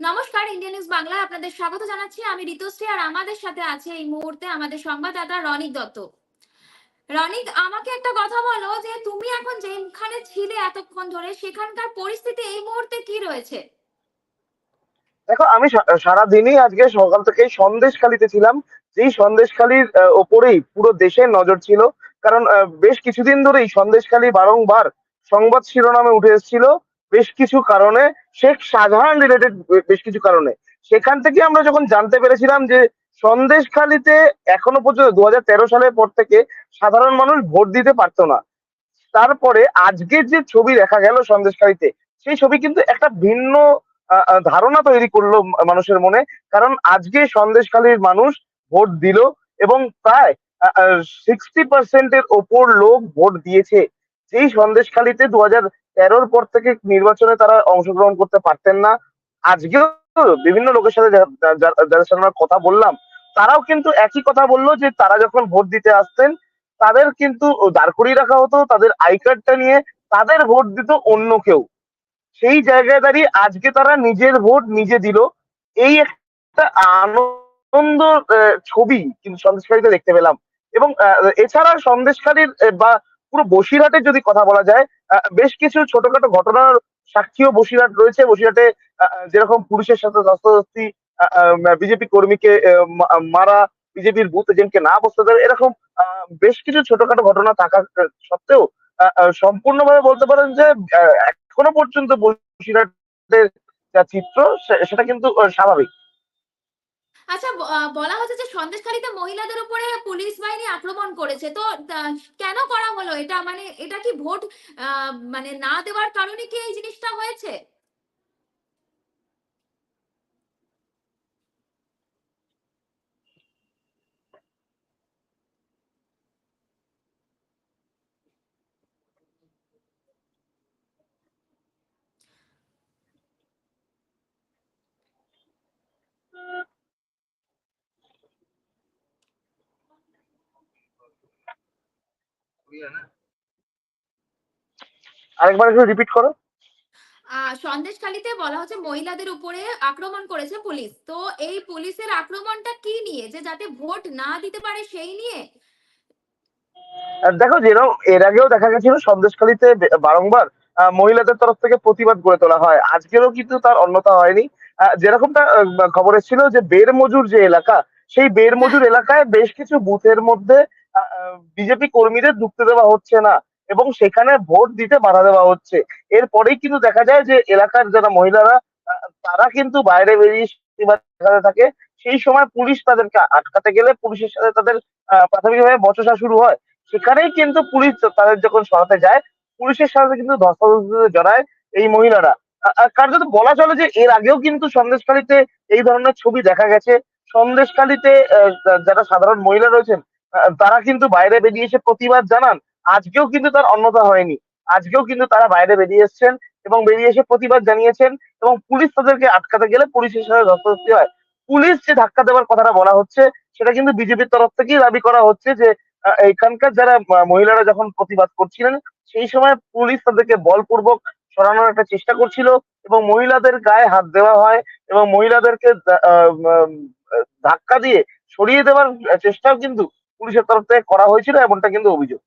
নমস্কার Indian news Bangla আপনাদের স্বাগত জানাচ্ছি। আমি ঋতুশ্রী আর আমাদের সাথে আছে এই মুহূর্তে আমাদের সংবাদদাতা রনিক দত্ত। রনিক, আমাকে একটা কথা বলো যে, তুমি এখন যেখানে ছিলে এতক্ষণ ধরে, সেখানকার পরিস্থিতি এই মুহূর্তে কি রয়েছে? দেখো, আমি সারাদিনই আজকে সকাল থেকে সন্দেশখালিতে ছিলাম। যেই সন্দেশখালির ওপরেই পুরো দেশের নজর ছিল। কারণ বেশ কিছুদিন ধরেই সন্দেশখালি বারংবার সংবাদ শিরোনামে উঠে এসেছিল। বেশ কিছু কারণে, শেখ শাহজাহান রিলেটেড বেশ কিছু কারণে। সেখান থেকে আমরা যখন জানতে পেরেছিলাম যে সন্দেশখালিতে এখনও পর্যন্ত দু সালের পর থেকে সাধারণ মানুষ ভোট দিতে পারতো না। তারপরে আজকের যে ছবি দেখা গেল সন্দেশখালিতে, সেই ছবি কিন্তু একটা ভিন্ন ধারণা তৈরি করল মানুষের মনে। কারণ আজকে সন্দেশখালীর মানুষ ভোট দিল এবং প্রায় সিক্সটি পার্সেন্টের ওপর লোক ভোট দিয়েছে। যেই সন্দেশখালীতে দু হাজার তেরোর পর থেকে নির্বাচনে তারা অংশগ্রহণ করতে পারতেন না। আজকেও বিভিন্ন লোকের সাথে যাদের সাথে আমরা কথা বললাম, তারাও কিন্তু একই কথা বলল যে তারা যখন ভোট দিতে আসতেন, তাদের কিন্তু দাঁড় করিয়ে রাখা হতো, তাদের আই কার্ডটা নিয়ে তাদের ভোট দিত অন্য কেউ। সেই জায়গায় দাঁড়িয়ে আজকে তারা নিজের ভোট নিজে দিল। এই একটা আনন্দ ছবি কিন্তু সন্দেশকারীতে দেখতে পেলাম। এবং এছাড়া সন্দেশকারীর বা পুরো বসিরহাটের যদি কথা বলা যায় বেশ কিছু ছোটখাটো ঘটনার সাক্ষীও বসিরহাট রয়েছে। বসিরহাটে যেরকম পুলিশের সাথে ধস্তাধস্তি বিজেপি কর্মীকে মারা, বিজেপির বুথ এজেন্টকে না বসতে দেবে এরকম বেশ কিছু ছোটখাটো ঘটনা থাকা সত্ত্বেও সম্পূর্ণভাবে বলতে পারেন যে এখনও পর্যন্ত বসিরহাটের যা চিত্র সেটা কিন্তু স্বাভাবিক। আচ্ছা বলা হচ্ছে যে সন্দেশখালীতে মহিলাদের উপরে পুলিশ বাহিনী আক্রমণ করেছে। তো কেন করা হলো? এটা মানে এটা কি ভোট মানে না দেওয়ার কারণে কি এই জিনিসটা হয়েছে? আরেকবার একটু রিপিট করো। সন্দেশখালীতে বলা হচ্ছে মহিলাদের উপরে আক্রমণ করেছে পুলিশ। তো এই পুলিশের আক্রমণটা কি নিয়ে? যে যাতে ভোট না দিতে পারে সেই নিয়ে? দেখো যেরকম এর আগেও দেখা গেছিল সন্দেশখালীতে বারংবার আহ, মহিলাদের তরফ থেকে প্রতিবাদ গড়ে তোলা হয়। আজকেরও কিন্তু তার অন্যতা হয়নি। আহ, যেরকমটা খবরে ছিল যে বের মজুর যে এলাকা সেই বের মজুর এলাকায় বেশ কিছু বুথের মধ্যে বিজেপি কর্মীদের ঢুকতে দেওয়া হচ্ছে না এবং সেখানে ভোট দিতে বাধা দেওয়া হচ্ছে। এরপরেই কিন্তু দেখা যায় যে এলাকার যারা মহিলারা তারা কিন্তু বাইরে বেরিয়ে থাকে। সেই সময় পুলিশ তাদেরকে আটকাতে গেলে পুলিশের সাথে তাদের প্রাথমিকভাবে বচসা শুরু হয়। সেখানেই কিন্তু পুলিশ তাদের যখন সরাতে যায় পুলিশের সাথে কিন্তু ধস্তাধস্তিতে জড়ায় এই মহিলারা। কার্যত বলা চলে যে এর আগেও কিন্তু সন্দেশখালীতে এই ধরনের ছবি দেখা গেছে। সন্দেশখালীতে আহ, যারা সাধারণ মহিলা রয়েছেন তারা কিন্তু বাইরে বেরিয়ে এসে প্রতিবাদ জানান। আজকেও কিন্তু তার অন্যতা হয়নি। আজকেও কিন্তু তারা বাইরে বেরিয়ে এসেছেন এবং বেরিয়ে এসে প্রতিবাদ জানিয়েছেন এবং পুলিশ তাদেরকে আটকাতে গেলে পুলিশের সাথে ধস্তাধস্তি হয়। পুলিশ যে ধাক্কা দেওয়ার কথাটা বলা হচ্ছে, সেটা কিন্তু বিজেপির তরফ থেকেই দাবি করা হচ্ছে যে এখানকার যারা মহিলারা যখন প্রতিবাদ করছিলেন, সেই সময় পুলিশ তাদেরকে বলপূর্বক সরানোর একটা চেষ্টা করছিল এবং মহিলাদের গায়ে হাত দেওয়া হয় এবং মহিলাদেরকে ধাক্কা দিয়ে সরিয়ে দেওয়ার চেষ্টাও কিন্তু পুলিশের তরফ থেকে করা হয়েছিল এমনটা কিন্তু অভিযোগ।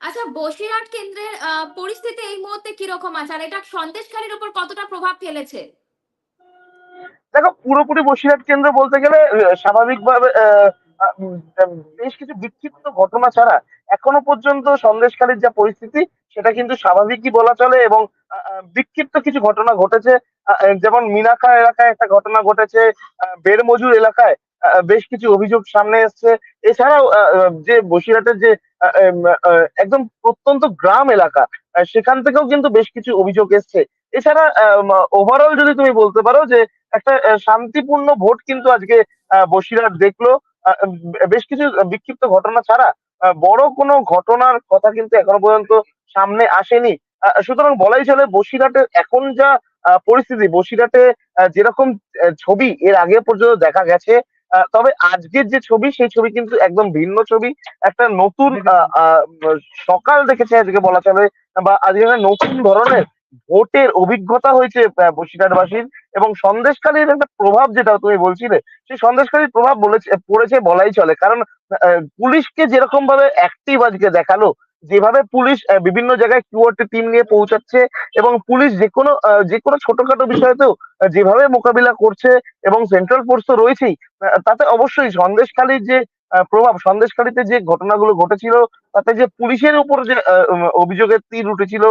আচ্ছা বসিরহাট কেন্দ্রের পরিস্থিতি এই মুহূর্তে কীরকম আছে? আর এটা সন্দেশকারীর উপর কতটা প্রভাব ফেলেছে? দেখো পুরোপুরি বসিরহাট কেন্দ্র বলতে গেলে স্বাভাবিকভাবে আহ, বেশ কিছু বিক্ষিপ্ত ঘটনা ছাড়া এখনও পর্যন্ত সন্দেশখালীর যা পরিস্থিতি, সেটা কিন্তু স্বাভাবিকই বলা চলে এবং বিক্ষিপ্ত কিছু ঘটনা ঘটেছে। যেমন মিনাখা এলাকায় একটা ঘটনা ঘটেছে বেরমজুর এলাকায় বেশ কিছু অভিযোগ সামনে এসছে। এছাড়াও যে বসিরহাটের যে একদম প্রত্যন্ত গ্রাম এলাকা সেখান থেকেও কিন্তু বেশ কিছু অভিযোগ এসছে। এছাড়া ওভারঅল যদি তুমি বলতে পারো যে, একটা শান্তিপূর্ণ ভোট কিন্তু আজকে বসিরহাট দেখল। বেশ কিছু বিক্ষিপ্ত ঘটনা ছাড়া বড় কোনো ঘটনার কথা কিন্তু এখনও পর্যন্ত সামনে আসেনি। সুতরাং বলাই চলে বসিরহাটের এখন যা পরিস্থিতি, বসিরহাটে যেরকম ছবি এর আগে পর্যন্ত দেখা গেছে তবে আজকের যে ছবি, সেই ছবি কিন্তু একদম ভিন্ন ছবি। একটা নতুন সকাল দেখেছে আজকে বলা চলে, বা আজকে নতুন ধরনের ভোটের অভিজ্ঞতা হয়েছে বসিরহাটবাসীর এবং সন্দেশকালীর একটা প্রভাব যেটা তুমি বলছিলে, সেই সন্দেশকালীর প্রভাব বলেছে, পড়েছে বলাই চলে। কারণ পুলিশকে যেরকম ভাবে অ্যাক্টিভ আজকে দেখাল যেভাবে পুলিশ বিভিন্ন জায়গায় কিউআরটি টিম নিয়ে পৌঁছাচ্ছে এবং পুলিশ যে কোনো যে কোনো ছোটখাটো বিষয়তেও যেভাবে মোকাবিলা করছে এবং সেন্ট্রাল ফোর্স তো রয়েছেই তাতে অবশ্যই সন্দেশখালীর যে প্রভাব, সন্দেশখালীতে যে ঘটনাগুলো ঘটেছিল, তাতে যে পুলিশের উপর যে অভিযোগের তীর উঠেছিল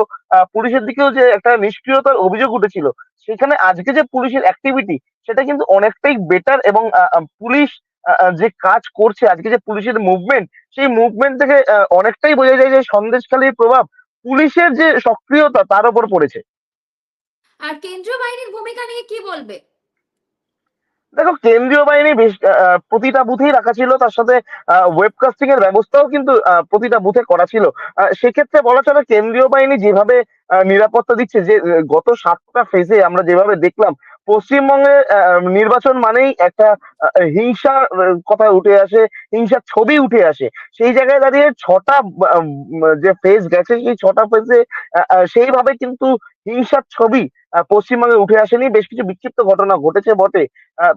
পুলিশের দিকেও যে একটা নিষ্ক্রিয়তার অভিযোগ উঠেছিল, সেখানে আজকে যে পুলিশের অ্যাক্টিভিটি সেটা কিন্তু অনেকটাই বেটার এবং পুলিশ যে কাজ করছে আজকে যে পুলিশের মুভমেন্ট সেই মুভমেন্ট থেকে অনেকটাই বোঝা যায় যে সন্দেশখালীর প্রভাব পুলিশের যে সক্রিয়তা তার উপর পড়েছে। আর কেন্দ্রীয় বাহিনীর ভূমিকা নিয়ে কি বলবে? দেখো কেন্দ্রীয় বাহিনী প্রতিটা বুথেই রাখা ছিল তার সাথে ওয়েবকাস্টিং এর ব্যবস্থাও কিন্তু প্রতিটা বুথে করা ছিল। সেক্ষেত্রে বলা চলে কেন্দ্রীয় বাহিনী যেভাবে নিরাপত্তা দিচ্ছে যে গত সাতটা ফেজে আমরা যেভাবে দেখলাম পশ্চিমবঙ্গে আহ, নির্বাচন মানেই একটা হিংসার কথা উঠে আসে হিংসার ছবি উঠে আসে। সেই জায়গায় দাঁড়িয়ে ছটা যে ফেজ গেছে সেই ছটা ফেজে সেইভাবে কিন্তু হিংসার ছবি পশ্চিমবঙ্গে উঠে আসেনি। বেশ কিছু বিক্ষিপ্ত ঘটনা ঘটেছে বটে।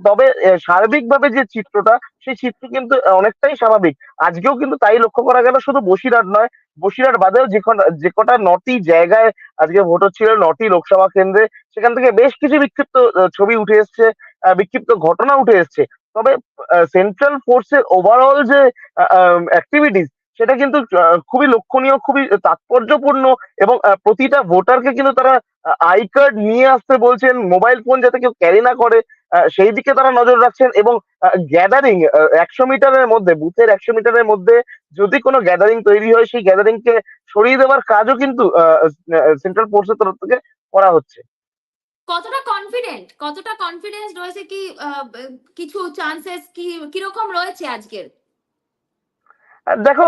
তবে সার্বিকভাবে যে চিত্রটা সেই চিত্র কিন্তু অনেকটাই স্বাভাবিক। আজকেও কিন্তু তাই লক্ষ্য করা গেল শুধু বসিরহাট নয় বসিরহাট বাদেও যে কটা যে কটা নটি জায়গায় আজকে ভোট হচ্ছিল নটি লোকসভা কেন্দ্রে, সেখান থেকে বেশ কিছু বিক্ষিপ্ত ছবি উঠে এসছে বিক্ষিপ্ত ঘটনা উঠে এসছে। তবে সেন্ট্রাল ফোর্সের ওভারঅল যে অ্যাক্টিভিটিস সেটা কিন্তু খুবই লক্ষণীয়, খুবই তাৎপর্যপূর্ণ এবং প্রতিটা ভোটারকে কিন্তু তারা আই কার্ড নিয়ে আসতে বলছেন মোবাইল ফোন যাতে কেউ ক্যারি না করে সেই দিকে তারা নজর রাখছেন এবং গ্যাদারিং একশো মিটারের মধ্যে বুথের একশো মিটারের মধ্যে যদি কোনো গ্যাদারিং তৈরি হয়, সেই গ্যাদারিং কে সরিয়ে দেওয়ার কাজও কিন্তু সেন্ট্রাল ফোর্সের তরফ থেকে করা হচ্ছে। কতটা কনফিডেন্ট কতটা কনফিডেন্স রয়েছে কি কিছু চান্সেস কি, কীরকম রয়েছে আজকের? দেখো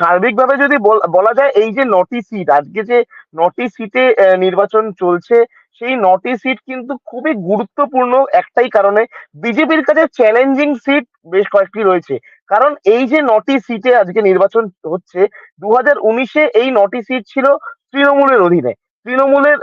সার্বিকভাবে যদি বলা যায়, এই যে নটি সিট আজকে যে নটি সিটে নির্বাচন চলছে, সেই নটি সিট কিন্তু খুবই গুরুত্বপূর্ণ একটাই কারণে, বিজেপির কাছে চ্যালেঞ্জিং সিট বেশ কয়েকটি রয়েছে। কারণ এই যে নটি সিটে আজকে নির্বাচন হচ্ছে দু হাজার উনিশে এই নটি সিট ছিল তৃণমূলের অধীনে। তৃণমূলের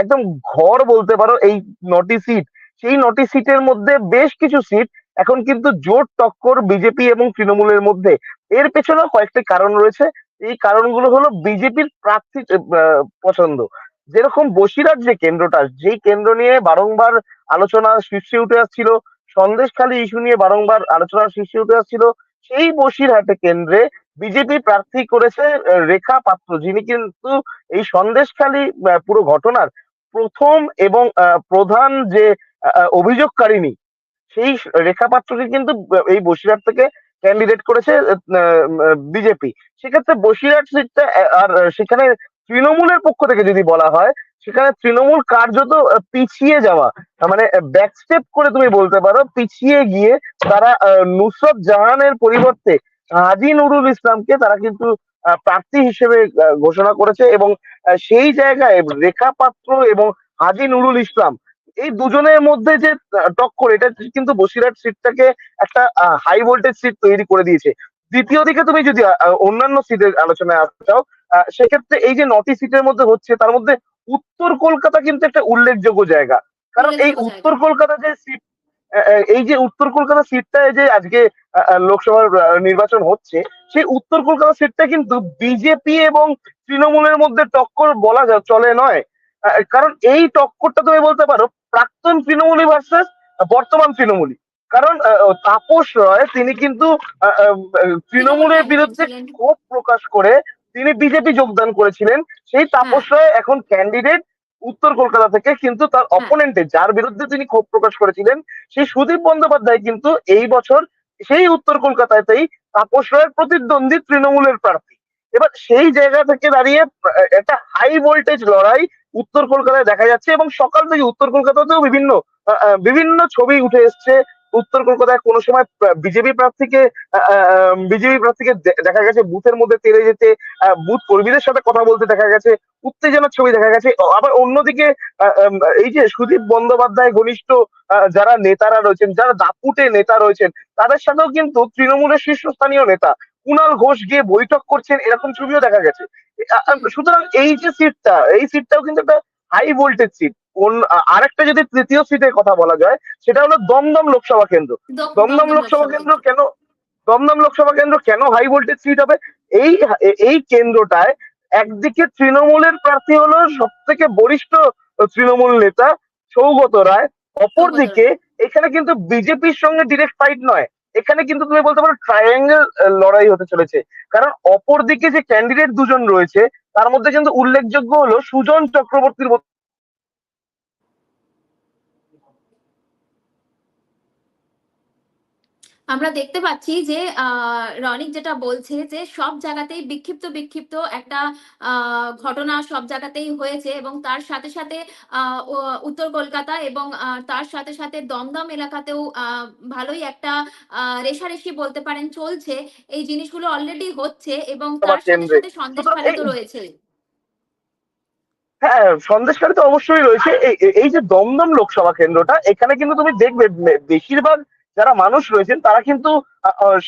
একদম ঘর বলতে পারো, এই নটি সিট সেই নটি সিটের মধ্যে বেশ কিছু সিট এখন কিন্তু জোট টক্কর বিজেপি এবং তৃণমূলের মধ্যে। এর পেছনেও কয়েকটি কারণ রয়েছে। এই কারণগুলো হলো বিজেপির প্রার্থী পছন্দ। যেরকম বসিরহাট যে কেন্দ্রটা যেই কেন্দ্র নিয়ে বারংবার আলোচনা শীর্ষে উঠে আসছিল সন্দেশখালী ইস্যু নিয়ে বারংবার আলোচনা শীর্ষে উঠে আসছিল সেই বসিরহাটে কেন্দ্রে বিজেপি প্রার্থী করেছে রেখা পাত্র যিনি কিন্তু এই সন্দেশখালী পুরো ঘটনার প্রথম এবং প্রধান যে আহ, অভিযোগকারিনী সেই রেখা পাত্রকে কিন্তু এই বসিরহাট থেকে ক্যান্ডিডেট করেছে বিজেপি সেক্ষেত্রে বসিরহাট সিটটা আর সেখানে তৃণমূলের পক্ষ থেকে যদি বলা হয়, সেখানে তৃণমূল কার্যত পিছিয়ে যাওয়া মানে ব্যাকস্টেপ করে তুমি বলতে পারো, পিছিয়ে গিয়ে তারা নুসরত জাহানের পরিবর্তে হাজি নুরুল ইসলামকে তারা কিন্তু প্রার্থী হিসেবে ঘোষণা করেছে এবং সেই জায়গায় রেখা পাত্র এবং হাজি নুরুল ইসলাম এই দুজনের মধ্যে যে টক্কর এটা কিন্তু বসিরহাট সিটটাকে একটা হাই ভোল্টেজ সিট তৈরি করে দিয়েছে। দ্বিতীয় দিকে তুমি যদি অন্যান্য সিটের আলোচনায় আসতে চাও সেক্ষেত্রে এই যে নটি সিটের মধ্যে হচ্ছে তার মধ্যে উত্তর কলকাতা কিন্তু একটা উল্লেখযোগ্য জায়গা। কারণ এই উত্তর কলকাতা যে সিট এই যে উত্তর কলকাতা সিটটায় যে আজকে লোকসভার নির্বাচন হচ্ছে সেই উত্তর কলকাতা সিটটা কিন্তু বিজেপি এবং তৃণমূলের মধ্যে টক্কর বলা যা চলে নয়। কারণ এই টক্করটা তুমি বলতে পারো প্রাক্তন তৃণমূলী ভার্সেস বর্তমান তৃণমূলী। কারণ তাপস রয় তিনি কিন্তু তৃণমূলের বিরুদ্ধে ক্ষোভ প্রকাশ করে তিনি বিজেপি যোগদান করেছিলেন। সেই তাপস রায় এখন ক্যান্ডিডেট উত্তর কলকাতা থেকে কিন্তু তার অপোনেন্টে যার বিরুদ্ধে তিনি ক্ষোভ প্রকাশ করেছিলেন সেই সুদীপ বন্দ্যোপাধ্যায় কিন্তু এই বছর সেই উত্তর কলকাতাতেই তাপস রায়ের প্রতিদ্বন্দ্বী তৃণমূলের প্রার্থী। এবার সেই জায়গা থেকে দাঁড়িয়ে একটা হাই ভোল্টেজ লড়াই উত্তর কলকাতায় দেখা যাচ্ছে এবং সকাল থেকে উত্তর কলকাতাতেও বিভিন্ন বিভিন্ন ছবি উঠে এসছে। উত্তর কলকাতায় কোনো সময় বিজেপি প্রার্থীকে বিজেপি প্রার্থীকে দেখা গেছে বুথের মধ্যে তেড়ে যেতে বুথ কর্মীদের সাথে কথা বলতে দেখা গেছে, উত্তেজনার ছবি দেখা গেছে। আবার অন্যদিকে এই যে সুদীপ বন্দ্যোপাধ্যায় ঘনিষ্ঠ যারা নেতারা রয়েছেন, যারা দাপুটে নেতা রয়েছেন, তাদের সাথেও কিন্তু তৃণমূলের শীর্ষস্থানীয় নেতা কুণাল ঘোষ গিয়ে বৈঠক করছেন এরকম ছবিও দেখা গেছে। সুতরাং এই যে সিটটা এই সিটটাও কিন্তু একটা হাই ভোল্টেজ সিট কোন আরেকটা যদি তৃতীয় সিটের কথা বলা যায় সেটা হলো দমদম লোকসভা কেন্দ্র। দমদম লোকসভা কেন্দ্র। কেন দমদম লোকসভা কেন্দ্র কেন হাই ভোল্টেজ সিট হবে? এই এই কেন্দ্রটায় একদিকে তৃণমূলের প্রার্থী হলো সব থেকে বরিষ্ঠ তৃণমূল নেতা সৌগত রায় অপরদিকে এখানে কিন্তু বিজেপির সঙ্গে ডিরেক্ট ফাইট নয়। এখানে কিন্তু তুমি বলতে পারো ট্রায়াঙ্গেল লড়াই হতে চলেছে। কারণ অপরদিকে যে ক্যান্ডিডেট দুজন রয়েছে, তার মধ্যে কিন্তু উল্লেখযোগ্য হলো সুজন চক্রবর্তীর আমরা দেখতে পাচ্ছি যে আহ, রনিক যেটা বলছে যে সব জায়গাতেই বিক্ষিপ্ত বিক্ষিপ্ত একটা আহ, ঘটনা সব জায়গাতেই হয়েছে এবং তার সাথে সাথে উত্তর কলকাতা এবং তার সাথে সাথে দমদম এলাকাতেও ভালোই একটা রেষারেষি বলতে পারেন চলছে এই জিনিসগুলো অলরেডি হচ্ছে এবং তার সাথে। সাথে সন্দেশখালী তো রয়েছে হ্যাঁ সন্দেশকারী তো অবশ্যই রয়েছে এই যে দমদম লোকসভা কেন্দ্রটা এখানে কিন্তু তুমি দেখবে বেশিরভাগ যারা মানুষ রয়েছেন তারা কিন্তু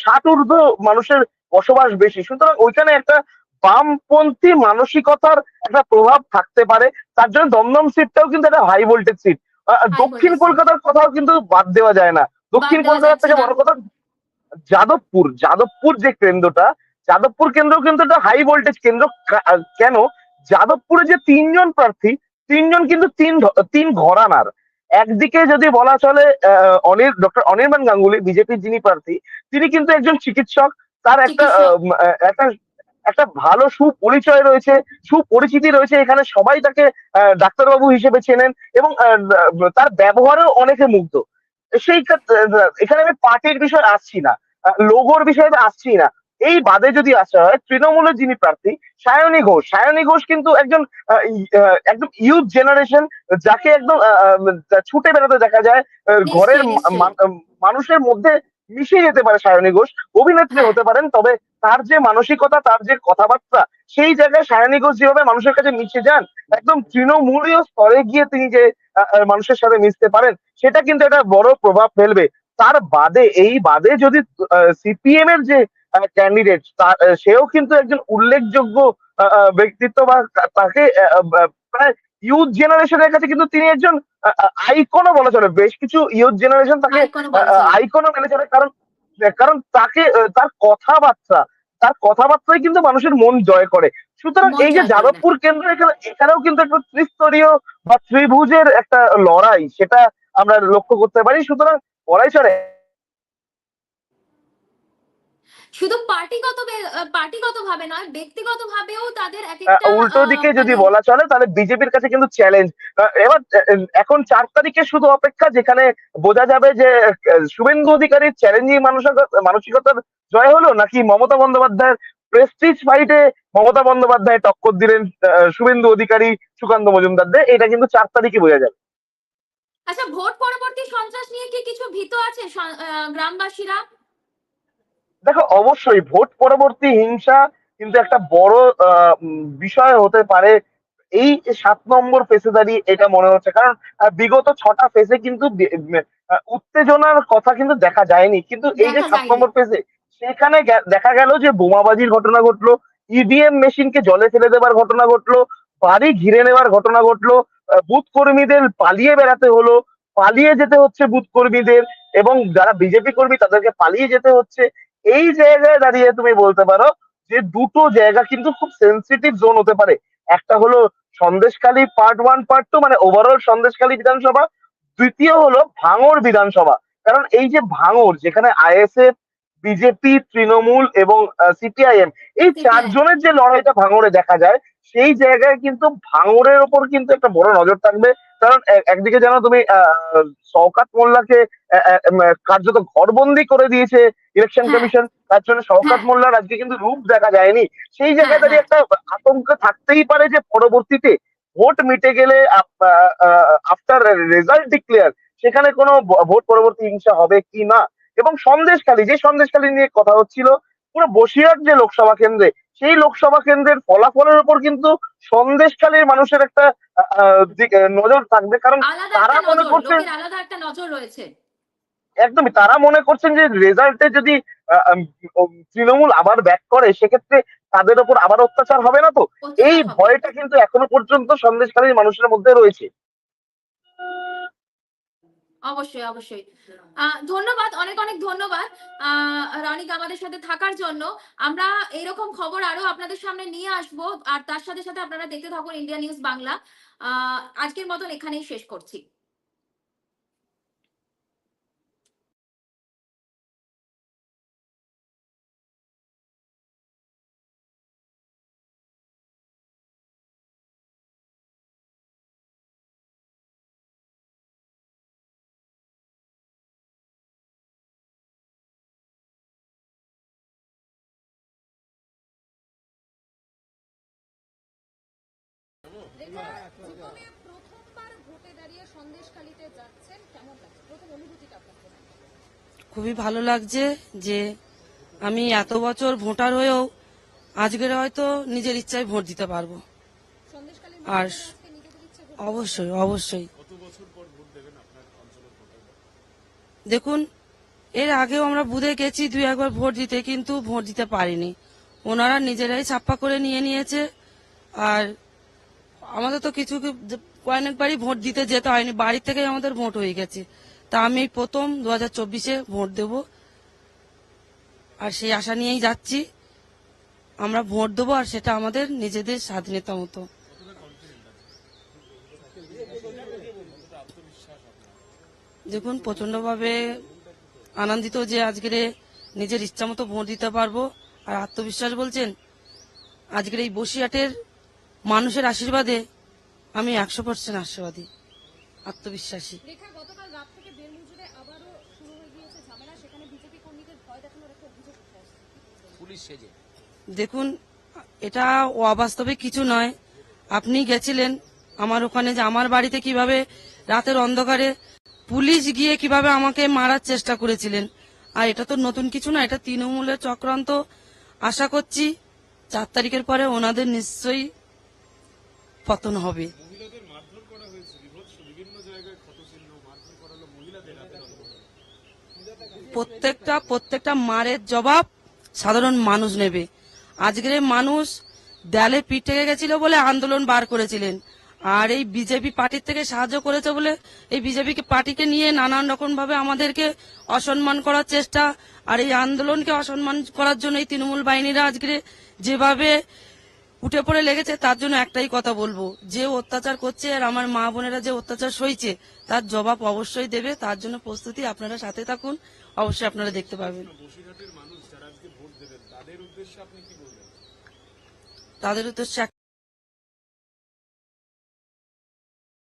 ষাট ঊর্ধ্ব মানুষের বসবাস বেশি। সুতরাং ওইখানে একটা বামপন্থী মানসিকতার একটা প্রভাব থাকতে পারে। তার জন্য দমদম সিটটাও কিন্তু একটা হাই ভোল্টেজ সিট দক্ষিণ কলকাতার কথাও কিন্তু বাদ দেওয়া যায় না। দক্ষিণ কলকাতার থেকে বড় কথা যাদবপুর। যাদবপুর যে কেন্দ্রটা যাদবপুর কেন্দ্র কিন্তু একটা হাই ভোল্টেজ কেন্দ্র। কেন? যাদবপুরে যে তিনজন প্রার্থী তিনজন কিন্তু তিন তিন ঘরানার। একদিকে যদি বলা চলে অনির ডক্টর অনির্বাণ গাঙ্গুলি বিজেপির যিনি প্রার্থী তিনি কিন্তু একজন চিকিৎসক। তার একটা একটা একটা ভালো সুপরিচয় রয়েছে সুপরিচিতি রয়েছে এখানে সবাই তাকে আহ, ডাক্তারবাবু হিসেবে চেনেন এবং তার ব্যবহারেও অনেকে মুগ্ধ। সেই এখানে আমি পার্টির বিষয়ে আসছি না। লোগোর বিষয়ে আসছি না। এই বাদে যদি আসা হয় তৃণমূলের যিনি প্রার্থী সায়নী ঘোষ। সায়নী ঘোষ কিন্তু একজন একদম ইউথ জেনারেশন যাকে একদম ছুটে বেড়াতে দেখা যায় ঘরের মানুষের মধ্যে মিশে যেতে পারে সায়নী ঘোষ। অভিনেত্রী। হতে পারেন তবে তার যে মানসিকতা তার যে কথাবার্তা সেই জায়গায় সায়নী ঘোষ যেভাবে মানুষের কাছে মিশে যান একদম তৃণমূলীয় স্তরে গিয়ে তিনি যে মানুষের সাথে মিশতে পারেন সেটা কিন্তু একটা বড় প্রভাব ফেলবে। তার বাদে এই বাদে যদি সিপিএম এর যে ক্যান্ডিডেট সেও কিন্তু একজন উল্লেখযোগ্য ব্যক্তিত্ব বা তাকে প্রায় ইউথ জেনারেশনের কাছে কিন্তু তিনি একজন আইকনও বলা চলে। বেশ কিছু ইউথ জেনারেশন তাকে। আইকনও মেনে চলে। কারণ কারণ তাকে তার কথাবার্তা তার কথাবার্তাই কিন্তু মানুষের মন জয় করে। সুতরাং এই যে যাদবপুর কেন্দ্র এখানে এখানেও কিন্তু একটা ত্রিস্তরীয় বা ত্রিভুজের একটা লড়াই সেটা আমরা লক্ষ্য করতে পারি। সুতরাং বলাই চলে শুধু পার্টিগত পার্টিগত ভাবে নয় ব্যক্তিগত ভাবেও তাদের উল্টো দিকে যদি মানে- বলা চলে তাহলে বিজেপির কাছে কিন্তু চ্যালেঞ্জ এবার এখন চার তারিখে শুধু অপেক্ষা যেখানে বোঝা যাবে যে শুভেন্দু অধিকারীর চ্যালেঞ্জিং মানসিকতার জয় হলো নাকি মমতা বন্দ্যোপাধ্যায়ের প্রেস্টিজ ফাইটে মমতা বন্দ্যোপাধ্যায় টক্কর দিলেন শুভেন্দু অধিকারী সুকান্ত মজুমদারদের এটা কিন্তু চার তারিখে বোঝা যাবে। আচ্ছা ভোট পরবর্তী সন্ত্রাস নিয়ে কি কিছু ভীত আছে গ্রামবাসীরা? দেখো অবশ্যই ভোট পরবর্তী হিংসা কিন্তু একটা বড় বিষয় হতে পারে। এই সাত নম্বর ফেসে দাঁড়িয়ে এটা মনে হচ্ছে। কারণ বিগত ছটা ফেসে কিন্তু উত্তেজনার কথা কিন্তু দেখা যায়নি। কিন্তু এই যে সাত নম্বর ফেসে সেখানে দেখা গেল যে বোমাবাজির ঘটনা ঘটলো ইভিএম মেশিনকে জলে ফেলে দেবার ঘটনা ঘটলো বাড়ি ঘিরে নেওয়ার ঘটনা ঘটলো বুথ কর্মীদের পালিয়ে বেড়াতে হলো পালিয়ে যেতে হচ্ছে বুথ কর্মীদের এবং যারা বিজেপি কর্মী তাদেরকে পালিয়ে যেতে হচ্ছে। এই জায়গায় দাঁড়িয়ে তুমি বলতে পারো যে দুটো জায়গা কিন্তু খুব সেন্সিটিভ জোন হতে পারে। একটা হলো Sandeshkhali part one part two মানে ওভারঅল সন্দেশখালী বিধানসভা। দ্বিতীয় হলো ভাঙর বিধানসভা। কারণ এই যে ভাঙর যেখানে আইএসএফ বিজেপি তৃণমূল এবং সিপিআইএম এই চারজনের যে লড়াইটা ভাঙরে দেখা যায় সেই জায়গায় কিন্তু ভাঙরের ওপর কিন্তু একটা বড় নজর থাকবে। কারণ একদিকে যেন তুমি আহ, শওকাত মোল্লাকে কার্যত ঘরবন্দি করে দিয়েছে ইলেকশন হ্যাঁ। কমিশন তার জন্য শওকাত হ্যাঁ। মোল্লার আজকে কিন্তু রূপ দেখা যায়নি সেই জায়গায় হ্যাঁ, দাঁড়িয়ে একটা আতঙ্ক থাকতেই পারে যে পরবর্তীতে ভোট মিটে গেলে আফটার রেজাল্ট ডিক্লেয়ার সেখানে কোনো ভোট পরবর্তী হিংসা হবে কি না এবং সন্দেশখালী যে সন্দেশখালী নিয়ে কথা হচ্ছিল পুরো বসিরহাট যে লোকসভা কেন্দ্রে সেই লোকসভা কেন্দ্রের ফলাফলের উপর কিন্তু সন্দেশখালীর মানুষের একটা নজর থাকবে। কারণ তারা মনে করছেন আলাদা একটা নজর রয়েছে। একদমই তারা মনে করছেন যে রেজাল্টে যদি তৃণমূল আবার ব্যাক করে সেক্ষেত্রে তাদের ওপর আবার অত্যাচার হবে না তো? এই ভয়টা কিন্তু এখনও পর্যন্ত সন্দেশকারীর মানুষের মধ্যে রয়েছে। অবশ্যই অবশ্যই। ধন্যবাদ, অনেক অনেক ধন্যবাদ রনিক আমাদের সাথে থাকার জন্য। আমরা এরকম খবর আরও আপনাদের সামনে নিয়ে আসব, আর তার সাথে সাথে আপনারা দেখতে থাকুন ইন্ডিয়া নিউজ বাংলা। আজকের মতন এখানেই শেষ করছি। খুবই ভালো লাগছে যে আমি এত বছর ভোটার হয়েও আজকের হয়তো নিজের ইচ্ছায় ভোট দিতে পারব। আর অবশ্যই অবশ্যই। দেখুন, এর আগেও আমরা বুধে গেছি দুই একবার ভোট দিতে, কিন্তু ভোট দিতে পারিনি। ওনারা নিজেরাই ছাপ্পা করে নিয়ে নিয়েছে, আর আমাদের তো কিছু কয়েকবারই ভোট দিতে যেতে হয়নি। বাড়ি থেকেই আমাদের ভোট হয়ে গেছে। তা আমি প্রথম দু হাজার চব্বিশে ভোট দেব। আর সেই আশা নিয়েই যাচ্ছি। আমরা ভোট দেবো আর সেটা আমাদের নিজেদের স্বাধীনতা মতো। দেখুন প্রচন্ডভাবে আনন্দিত যে আজকের নিজের ইচ্ছা মতো ভোট দিতে পারব। আর আত্মবিশ্বাস বলছেন, আজকের এই বসিরহাটের মানুষের আশীর্বাদে আমি একশো পার্সেন্ট আশীর্বাদী আত্মবিশ্বাসী। রেখা গতকাল রাত থেকে বেলমুজুরে আবারও শুরু হয়ে গিয়েছে ঝামেলা। সেখানে বিজেপি কর্মীদের ভয় দেখানোর একটা অভিযোগ উঠে আসছে দেখুন এটা অবাস্তবে কিছু নয়। আপনি গেছিলেন আমার ওখানে যে আমার বাড়িতে কীভাবে রাতের অন্ধকারে পুলিশ গিয়ে কীভাবে আমাকে মারার চেষ্টা করেছিলেন। আর এটা তো নতুন কিছু না এটা তৃণমূলের চক্রান্ত। আশা করছি চার তারিখের পরে ওনাদের নিশ্চয়ই পতন হবে। প্রত্যেকটা প্রত্যেকটা মারের জবাব সাধারণ মানুষ নেবে। আজকের মানুষ দেয়ালে পিঠ থেকে গেছিল বলে আন্দোলন বার করেছিলেন। আর এই বিজেপি পার্টির থেকে সাহায্য করেছে বলে এই বিজেপি পার্টিকে নিয়ে নানান রকম ভাবে আমাদেরকে অসম্মান করার চেষ্টা আর এই আন্দোলনকে অসম্মান করার জন্য এই তৃণমূল বাহিনীরা আজকে যেভাবে উঠে পড়ে লেগেছে তার জন্য একটাই কথা বলব। যে অত্যাচার করছে আর আমার মা বোনেরা যে অত্যাচার সইছে তার জবাব অবশ্যই দেবে। তার জন্য প্রস্তুতি আপনারা সাথে থাকুন অবশ্যই আপনারা দেখতে পাবেন। তাদের উদ্দেশ্যে